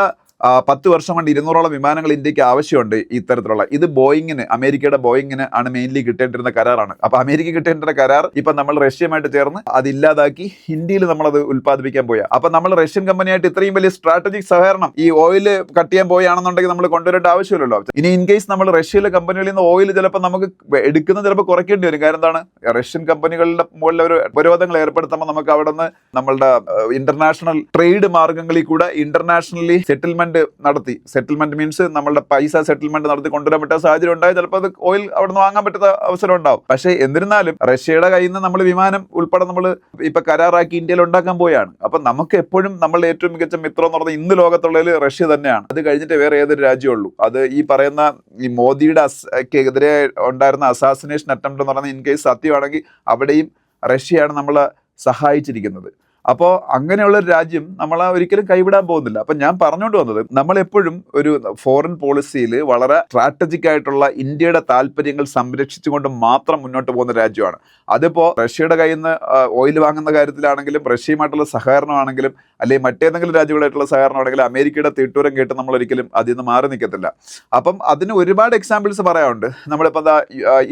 പത്ത് വർഷം കൊണ്ട് ഇരുന്നൂറോളം വിമാനങ്ങൾ ഇന്ത്യയ്ക്ക് ആവശ്യമുണ്ട് ഇത്തരത്തിലുള്ള. ഇത് ബോയിങ്ങിന് അമേരിക്കയുടെ ബോയിങ്ങിന് ആണ് മെയിൻലി കിട്ടേണ്ടിരുന്ന കരാറാണ്. അപ്പോൾ അമേരിക്ക കിട്ടേണ്ടിരുന്ന കരാർ ഇപ്പൊ നമ്മൾ റഷ്യയുമായിട്ട് ചേർന്ന് അത് ഇല്ലാതാക്കി ഇന്ത്യയിൽ നമ്മളത് ഉത്പാദിപ്പിക്കാൻ പോയ. അപ്പൊ നമ്മൾ റഷ്യൻ കമ്പനിയായിട്ട് ഇത്രയും വലിയ സ്ട്രാറ്റജിക് സഹകരണം ഈ ഓയിൽ കട്ട് ചെയ്യാൻ പോയാണെന്നുണ്ടെങ്കിൽ നമ്മൾ കൊണ്ടുവരേണ്ട ആവശ്യമില്ലല്ലോ. ഇനി ഇൻ കേസ് നമ്മൾ റഷ്യയിലെ കമ്പനികളിൽ നിന്ന് ഓയിൽ ചിലപ്പോൾ നമുക്ക് എടുക്കുന്നത് ചിലപ്പോൾ കുറയ്ക്കേണ്ടി വരും. കാരണം എന്താണ്? റഷ്യൻ കമ്പനികളുടെ മുകളിൽ ഒരു ഉപരോധങ്ങൾ ഏർപ്പെടുത്തുമ്പോൾ നമുക്ക് അവിടെ നിന്ന് നമ്മളുടെ ഇന്റർനാഷണൽ ട്രേഡ് മാർഗങ്ങളിൽ കൂടെ ഇന്റർനാഷണലി സെറ്റിൽമെന്റ് നടത്തി. സെറ്റിൽമെന്റ് മീൻസ് നമ്മളുടെ പൈസ സെറ്റിൽമെന്റ് നടത്തി കൊണ്ടുവരാൻ പറ്റാത്ത സാഹചര്യം ഉണ്ടായി ചിലപ്പോൾ അത് ഓയിൽ അവിടെ നിന്ന് വാങ്ങാൻ പറ്റുന്ന അവസരം ഉണ്ടാവും. പക്ഷേ എന്നിരുന്നാലും റഷ്യയുടെ കയ്യിൽ നിന്ന് നമ്മൾ വിമാനം ഉൾപ്പെടെ നമ്മൾ ഇപ്പോൾ കരാറാക്കി ഇന്ത്യയിൽ ഉണ്ടാക്കാൻ പോയാണ് അപ്പം നമുക്ക് എപ്പോഴും നമ്മളുടെ ഏറ്റവും മികച്ച മിത്രം എന്ന് പറഞ്ഞാൽ ഇന്ന് ലോകത്തുള്ളതിൽ റഷ്യ തന്നെയാണ്. അത് കഴിഞ്ഞിട്ട് വേറെ ഏതൊരു രാജ്യമുള്ളൂ അത് ഈ പറയുന്ന ഈ മോദിയുടെ എതിരെ ഉണ്ടായിരുന്ന അസാസിനേഷൻ അറ്റംപ്റ്റ് എന്ന് പറയുന്നത് ഇൻ കേസ് സത്യമാണെങ്കിൽ അവിടെയും റഷ്യയാണ് നമ്മളെ സഹായിച്ചിരിക്കുന്നത്. അപ്പോൾ അങ്ങനെയുള്ള ഒരു രാജ്യം നമ്മൾ ഒരിക്കലും കൈവിടാൻ പോകുന്നില്ല. അപ്പം ഞാൻ പറഞ്ഞുകൊണ്ട് വന്നത് നമ്മൾ എപ്പോഴും ഒരു ഫോറിൻ പോളിസിയിൽ വളരെ സ്ട്രാറ്റജിക് ആയിട്ടുള്ള ഇന്ത്യയുടെ താല്പര്യങ്ങൾ സംരക്ഷിച്ചുകൊണ്ട് മാത്രം മുന്നോട്ട് പോകുന്ന രാജ്യമാണ്. അതിപ്പോൾ റഷ്യയുടെ കയ്യിൽ നിന്ന് ഓയിൽ വാങ്ങുന്ന കാര്യത്തിലാണെങ്കിലും റഷ്യയുമായിട്ടുള്ള സഹകരണമാണെങ്കിലും അല്ലെങ്കിൽ മറ്റേതെങ്കിലും രാജ്യങ്ങളായിട്ടുള്ള സഹകരണമാണെങ്കിലും അമേരിക്കയുടെ തീട്ടൂരം കേട്ട് നമ്മൾ ഒരിക്കലും അതിൽ നിന്ന് മാറി നിൽക്കത്തില്ല. അപ്പം അതിന് ഒരുപാട് എക്സാമ്പിൾസ് പറയാനുണ്ട്. നമ്മളിപ്പോൾ എന്താ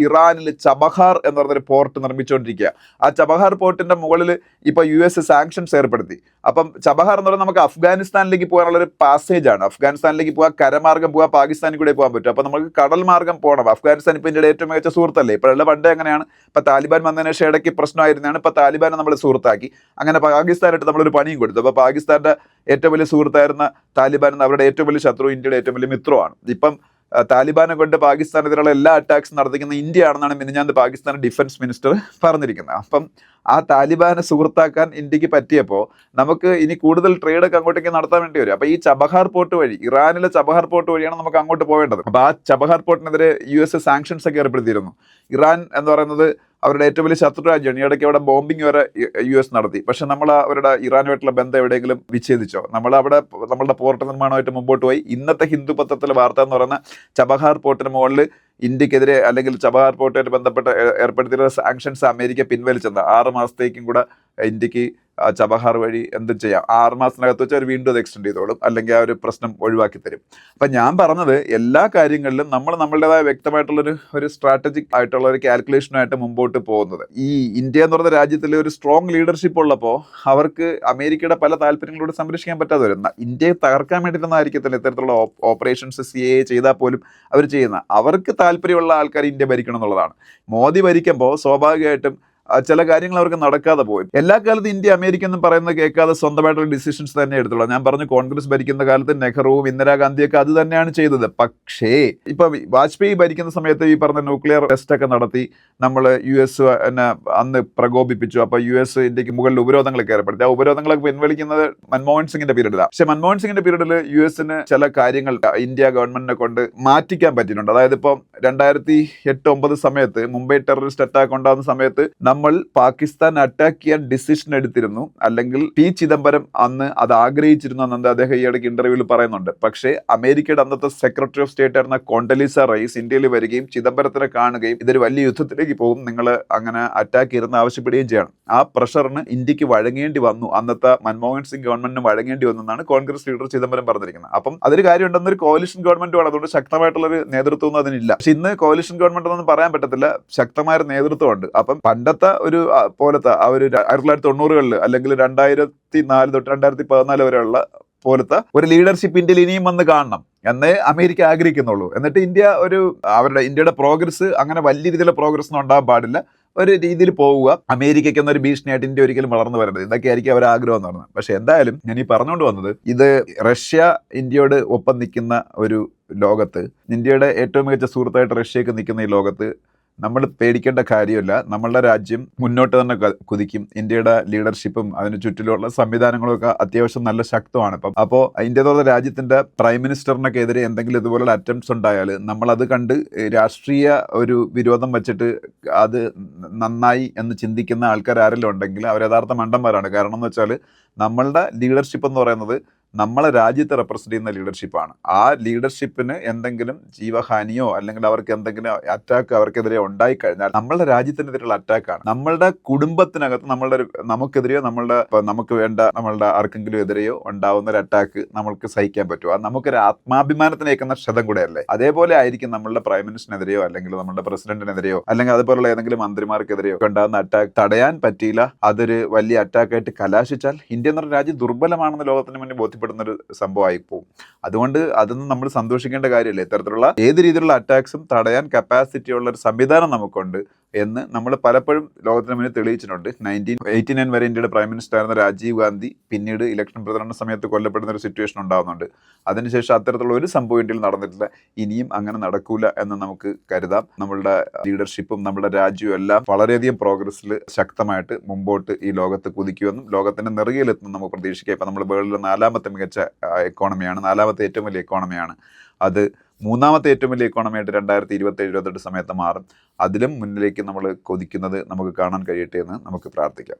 ഇറാനിൽ ചബഹാർ എന്ന് പറഞ്ഞൊരു പോർട്ട് നിർമ്മിച്ചുകൊണ്ടിരിക്കുക ആ ചബഹാർ പോർട്ടിന്റെ മുകളിൽ ഇപ്പോൾ യു എസ് സാങ്ഷൻസ് ഏർപ്പെടുത്തി. അപ്പം ചബഹാർ എന്ന് പറഞ്ഞാൽ നമുക്ക് അഫ്ഗാനിസ്ഥാനിലേക്ക് പോകാനുള്ള ഒരു പാസേജ് ആണ്. അഫ്ഗാനിസ്ഥാനിലേക്ക് പോകാൻ കരമാർഗം പോകാൻ പാകിസ്ഥാനിൽ കൂടെ പോകാൻ പറ്റും. അപ്പം നമുക്ക് കടൽ മാർഗം പോകണം. അഫ്ഗാനിസ്ഥാൻ ഇപ്പോൾ ഇന്ത്യയുടെ ഏറ്റവും മികച്ച സുഹൃത്തല്ലേ? ഇപ്പോഴുള്ള പണ്ട് എങ്ങനെയാണ്? ഇപ്പം താലിബാൻ വന്നതിന് ശേഷം ഇടയ്ക്ക് പ്രശ്നമായിരുന്നാണ് ഇപ്പം താലിബാനെ നമ്മൾ സുഹൃത്താക്കി. അങ്ങനെ പാകിസ്ഥാനായിട്ട് നമ്മളൊരു പണിയും കൊടുത്തു. അപ്പോൾ പാകിസ്ഥാന്റെ ഏറ്റവും വലിയ സുഹൃത്തായിരുന്ന താലിബാൻ അവരുടെ ഏറ്റവും വലിയ ശത്രു ഇന്ത്യയുടെ ഏറ്റവും വലിയ മിത്രമാണ്. ഇപ്പം താലിബാനെ കൊണ്ട് പാകിസ്ഥാനെതിരെയുള്ള എല്ലാ അറ്റാക്സും നടത്തിക്കുന്ന ഇന്ത്യ ആണെന്നാണ് മിനിഞ്ഞാന്ത് പാകിസ്ഥാൻ ഡിഫൻസ് മിനിസ്റ്റർ പറഞ്ഞിരിക്കുന്നത്. അപ്പം ആ താലിബാനെ സുഹൃത്താക്കാൻ ഇന്ത്യയ്ക്ക് പറ്റിയപ്പോൾ നമുക്ക് ഇനി കൂടുതൽ ട്രേഡ് ഒക്കെ അങ്ങോട്ടേക്ക് നടത്താൻ വേണ്ടി വരും. അപ്പോൾ ഈ ചബഹാർ പോർട്ട് വഴി ഇറാനിലെ ചബഹാർ പോർട്ട് വഴിയാണ് നമുക്ക് അങ്ങോട്ട് പോകേണ്ടത് അപ്പോൾ ആ ചബഹാർ പോർട്ടിനെതിരെ യു എസ് സാങ്ഷൻസ് ഒക്കെ ഏർപ്പെടുത്തിയിരുന്നു. ഇറാൻ എന്ന് പറയുന്നത് അവരുടെ ഏറ്റവും വലിയ ശത്രു രാജ്യമാണ്. ഈ ഇടയ്ക്ക് അവിടെ ബോംബിംഗ് വരെ യു എസ് നടത്തി. പക്ഷെ നമ്മൾ അവരുടെ ഇറാനുമായിട്ടുള്ള ബന്ധം എവിടെയെങ്കിലും വിച്ഛേദിച്ചോ? നമ്മൾ അവിടെ നമ്മളുടെ പോർട്ട് നിർമ്മാണമായിട്ട് മുമ്പോട്ട് പോയി. ഇന്നത്തെ ഹിന്ദു പത്രത്തിലെ വാർത്ത എന്ന് പറയുന്ന ചബഹാർ പോർട്ടിന് മുകളിൽ ഇന്ത്യക്കെതിരെ അല്ലെങ്കിൽ ചബഹാർ പോർട്ടുമായിട്ട് ബന്ധപ്പെട്ട് ഏർപ്പെടുത്തിയിരുന്ന സാങ്ഷൻസ് അമേരിക്ക പിൻവലിച്ചെന്ന്. ആറ് മാസത്തേക്കും കൂടെ ഇന്ത്യയ്ക്ക് ചബഹാർ വഴി എന്തും ചെയ്യാം. ആറ് മാസത്തിനകത്ത് വെച്ച് അവർ വീണ്ടും അത് എക്സ്റ്റെൻഡ് ചെയ്തോളും. അല്ലെങ്കിൽ ആ ഒരു പ്രശ്നം ഒഴിവാക്കി തരും. അപ്പം ഞാൻ പറഞ്ഞത് എല്ലാ കാര്യങ്ങളിലും നമ്മൾ നമ്മളുടേതായ വ്യക്തമായിട്ടുള്ളൊരു ഒരു സ്ട്രാറ്റജിക് ആയിട്ടുള്ള ഒരു കാൽക്കുലേഷനായിട്ട് മുമ്പോട്ട് പോകുന്നത്. ഈ ഇന്ത്യ എന്ന് പറയുന്ന രാജ്യത്തിൽ ഒരു സ്ട്രോങ് ലീഡർഷിപ്പ് ഉള്ളപ്പോൾ അവർക്ക് അമേരിക്കയുടെ പല താല്പര്യങ്ങളോട് സംരക്ഷിക്കാൻ പറ്റാതെ വരും. ഇന്ത്യയെ തകർക്കാൻ വേണ്ടിയിട്ടൊന്നായിരിക്കത്തില്ല ഇത്തരത്തിലുള്ള ഓപ്പറേഷൻസ് സി എ ചെയ്താൽ പോലും അവർ ചെയ്യുന്ന. അവർക്ക് താല്പര്യമുള്ള ആൾക്കാർ ഇന്ത്യ ഭരിക്കണം എന്നുള്ളതാണ്. മോദി ഭരിക്കുമ്പോൾ സ്വാഭാവികമായിട്ടും ചില കാര്യങ്ങൾ അവർക്ക് നടക്കാതെ പോയി. എല്ലാ കാലത്തും ഇന്ത്യ അമേരിക്ക എന്ന് പറയുന്നത് കേൾക്കാതെ സ്വന്തമായിട്ടുള്ള ഡിസിഷൻസ് തന്നെ എടുത്തുള്ളൂ. ഞാൻ പറഞ്ഞു കോൺഗ്രസ് ഭരിക്കുന്ന കാലത്ത് നെഹ്റുവും ഇന്ദിരാഗാന്ധിയൊക്കെ അത് തന്നെയാണ് ചെയ്തത്. പക്ഷേ ഇപ്പൊ വാജ്പേയി ഭരിക്കുന്ന സമയത്ത് ഈ പറഞ്ഞ ന്യൂക്ലിയർ ടെസ്റ്റ് ഒക്കെ നടത്തി നമ്മൾ യു എസ് എന്നെ അന്ന് പ്രകോപിപ്പിച്ചു. അപ്പൊ യു എസ് ഇന്ത്യയ്ക്ക് മുകളിൽ ഉപരോധങ്ങളൊക്കെ ഏർപ്പെടുത്തി. ആ ഉപരോധങ്ങളൊക്കെ പിൻവലിക്കുന്നത് മൻമോഹൻ സിംഗിന്റെ പീരീഡിലാണ് പക്ഷെ മൻമോഹൻ സിംഗിന്റെ പീരീഡിൽ യു എസിന് ചില കാര്യങ്ങൾ ഇന്ത്യ ഗവൺമെന്റിനെ കൊണ്ട് മാറ്റിക്കാൻ പറ്റിയിട്ടുണ്ട്. അതായത് ഇപ്പം രണ്ടായിരത്തി എട്ട് ഒമ്പത് സമയത്ത് മുംബൈ ടെററിസ്റ്റ് അറ്റാക്ക് ഉണ്ടാകുന്ന സമയത്ത് നമ്മൾ പാകിസ്ഥാൻ അറ്റാക്ക് ചെയ്യാൻ ഡിസിഷൻ എടുത്തിരുന്നു. അല്ലെങ്കിൽ പി ചിദംബരം അന്ന് അത് ആഗ്രഹിച്ചിരുന്നു എന്നത് അദ്ദേഹം ഈ ഇടയ്ക്ക് ഇന്റർവ്യൂവിൽ പറയുന്നുണ്ട്. പക്ഷേ അമേരിക്കയുടെ അന്നത്തെ സെക്രട്ടറി ഓഫ് സ്റ്റേറ്റ് ആയിരുന്ന കോണ്ടലിസ റൈസ് ഇന്ത്യയിൽ വരികയും ചിദംബരത്തിനെ കാണുകയും ഇതൊരു വലിയ യുദ്ധത്തിലേക്ക് പോകും. നിങ്ങൾ അങ്ങനെ അറ്റാക്ക് ചെയ്യുന്ന ആവശ്യപ്പെടുകയും ചെയ്യണം. ആ പ്രഷറിന് ഇന്ത്യയ്ക്ക് വഴങ്ങേണ്ടി വന്നു. അന്നത്തെ മൻമോഹൻ സിംഗ് ഗവൺമെന്റിന് വഴങ്ങേണ്ടി വന്നു എന്നാണ് കോൺഗ്രസ് ലീഡർ ചിദംബരം പറഞ്ഞിരിക്കുന്നത്. അപ്പം അതൊരു കാര്യം ഉണ്ടെന്നൊരു കോലിഷൻ ഗവൺമെന്റുമാണ് അതുകൊണ്ട് ശക്തമായിട്ടുള്ള ഒരു നേതൃത്വം ഒന്നും അതിനില്ല. പക്ഷെ ഇന്ന് കോലിഷൻ ഗവൺമെന്റ് ഒന്നും പറയാൻ പറ്റത്തില്ല. ശക്തമായ നേതൃത്വമുണ്ട്. അപ്പം പണ്ടത്തെ ഒരു പോലത്തെ ആ ഒരു ആയിരത്തി തൊള്ളായിരത്തി തൊണ്ണൂറുകളിൽ അല്ലെങ്കിൽ രണ്ടായിരത്തി നാല് തൊട്ട് രണ്ടായിരത്തി പതിനാല് വരെയുള്ള പോലത്തെ ഒരു ലീഡർഷിപ്പ് ഇന്ത്യയിൽ ഇനിയും വന്ന് കാണണം എന്നേ അമേരിക്ക ആഗ്രഹിക്കുന്നുള്ളൂ. എന്നിട്ട് ഇന്ത്യ ഒരു അവരുടെ ഇന്ത്യയുടെ പ്രോഗ്രസ് അങ്ങനെ വലിയ രീതിയിലുള്ള പ്രോഗ്രസ് ഒന്നും ഉണ്ടാകാൻ പാടില്ല. ഒരു രീതിയിൽ പോവുക. അമേരിക്കയ്ക്ക് എന്നൊരു ഭീഷണിയായിട്ട് ഇന്ത്യ ഒരിക്കലും വളർന്നു വരരുത്. ഇതൊക്കെ ആയിരിക്കും അവർ ആഗ്രഹം എന്ന് പറഞ്ഞത് പക്ഷെ എന്തായാലും ഞാൻ ഈ പറഞ്ഞുകൊണ്ട് വന്നത് ഇത് റഷ്യ ഇന്ത്യയോട് ഒപ്പം നിൽക്കുന്ന ഒരു ലോകത്ത് ഇന്ത്യയുടെ ഏറ്റവും മികച്ച സുഹൃത്തായിട്ട് റഷ്യക്ക് നിൽക്കുന്ന ഈ ലോകത്ത് നമ്മൾ പേടിക്കേണ്ട കാര്യമില്ല. നമ്മളുടെ രാജ്യം മുന്നോട്ട് തന്നെ കുതിക്കും. ഇന്ത്യയുടെ ലീഡർഷിപ്പും അതിന് ചുറ്റിലുള്ള സംവിധാനങ്ങളും ഒക്കെ അത്യാവശ്യം നല്ല ശക്തമാണ്. ഇപ്പം അപ്പോൾ ഇന്ത്യ എന്നുള്ള രാജ്യത്തിന്റെ പ്രൈം മിനിസ്റ്ററിനൊക്കെ എതിരെ എന്തെങ്കിലും ഇതുപോലുള്ള അറ്റംപ്റ്റ്സ് ഉണ്ടായാൽ നമ്മളത് കണ്ട് രാഷ്ട്രീയ ഒരു വിരോധം വെച്ചിട്ട് അത് നന്നായി എന്ന് ചിന്തിക്കുന്ന ആൾക്കാർ ഉണ്ടെങ്കിൽ അവർ യഥാർത്ഥ മണ്ടന്മാരാണ്. കാരണം എന്ന് വെച്ചാൽ നമ്മളുടെ ലീഡർഷിപ്പ് എന്ന് പറയുന്നത് നമ്മളെ രാജ്യത്തെ റെപ്രസെന്റ് ചെയ്യുന്ന ലീഡർഷിപ്പാണ് ആ ലീഡർഷിപ്പിന് എന്തെങ്കിലും ജീവഹാനിയോ അല്ലെങ്കിൽ അവർക്ക് എന്തെങ്കിലും അറ്റാക്ക് അവർക്കെതിരെ ഉണ്ടായി കഴിഞ്ഞാൽ നമ്മളുടെ രാജ്യത്തിനെതിരെയുള്ള അറ്റാക്കാണ് നമ്മളുടെ കുടുംബത്തിനകത്ത് നമ്മളുടെ നമുക്കെതിരെയോ നമ്മളുടെ നമുക്ക് വേണ്ട നമ്മളുടെ ആർക്കെങ്കിലും എതിരെയോ ഉണ്ടാവുന്ന ഒരു അറ്റാക്ക് നമ്മൾക്ക് സഹിക്കാൻ പറ്റുമോ അത് നമുക്കൊരു ആത്മാഭിമാനത്തിനേക്കുന്ന ക്ഷതം കൂടെയല്ലേ? അതേപോലെ ആയിരിക്കും നമ്മളുടെ പ്രൈം മിനിസ്റ്ററിനെതിരെയോ അല്ലെങ്കിൽ നമ്മളുടെ പ്രസിഡന്റിനെതിരെയോ അല്ലെങ്കിൽ അതുപോലുള്ള ഏതെങ്കിലും മന്ത്രിമാർക്കെതിരെയോ ഉണ്ടാകുന്ന അറ്റാക്ക് തടയാൻ പറ്റിയില്ല. അതൊരു വലിയ അറ്റാക്കായിട്ട് കലാശിച്ചാൽ ഇന്ത്യ എന്ന രാജ്യം ദുർബലമാണെന്ന് ലോകത്തിന് മുന്നിൽ ബോധ്യപ്പെടുന്ന ഒരു സംഭവമായി പോകും അതുകൊണ്ട് അതൊന്നും നമ്മൾ സന്തോഷിക്കേണ്ട കാര്യമില്ല. ഇത്തരത്തിലുള്ള ഏത് രീതിയിലുള്ള അറ്റാക്സും തടയാൻ കപ്പാസിറ്റിയുള്ള ഒരു സംവിധാനം നമുക്കുണ്ട്. എന്ന് നമ്മൾ പലപ്പോഴും ലോകത്തിന് മുന്നിൽ തെളിയിച്ചിട്ടുണ്ട്. നയന്റീൻ എയ്റ്റി നയൻ വരെ ഇന്ത്യയുടെ പ്രൈം മിനിസ്റ്റർ ആയിരുന്ന രാജീവ് ഗാന്ധി പിന്നീട് ഇലക്ഷൻ പ്രചരണ സമയത്ത് കൊല്ലപ്പെടുന്ന ഒരു സിറ്റുവേഷൻ ഉണ്ടാകുന്നുണ്ട് അതിനുശേഷം അത്തരത്തിലുള്ള ഒരു സംഭവം ഇന്ത്യയിൽ നടന്നിട്ടില്ല. ഇനിയും അങ്ങനെ നടക്കൂല എന്ന് നമുക്ക് കരുതാം. നമ്മളുടെ ലീഡർഷിപ്പും നമ്മുടെ രാജ്യവും എല്ലാം വളരെയധികം പ്രോഗ്രസ്സിൽ ശക്തമായിട്ട് മുമ്പോട്ട് ഈ ലോകത്ത് കുതിക്കുമെന്നും ലോകത്തിന്റെ നിറുകയിലെത്തുമെന്ന് നമുക്ക് പ്രതീക്ഷിക്കാം. ഇപ്പം നമ്മൾ വേൾഡിലെ നാലാമത്തെ മികച്ച എക്കോണമിയാണ് നാലാമത്തെ ഏറ്റവും വലിയ എക്കോണമിയാണ് അത് മൂന്നാമത്തെ ഏറ്റവും വലിയ ഇക്കോണമിയായിട്ട് രണ്ടായിരത്തി ഇരുപത്തേഴ് ഇരുപത്തെട്ട് സമയത്ത് മാറും. അതിലും മുന്നിലേക്ക് നമ്മൾ കൊതിക്കുന്നത് നമുക്ക് കാണാൻ കഴിയട്ടെ എന്ന് നമുക്ക് പ്രാർത്ഥിക്കാം.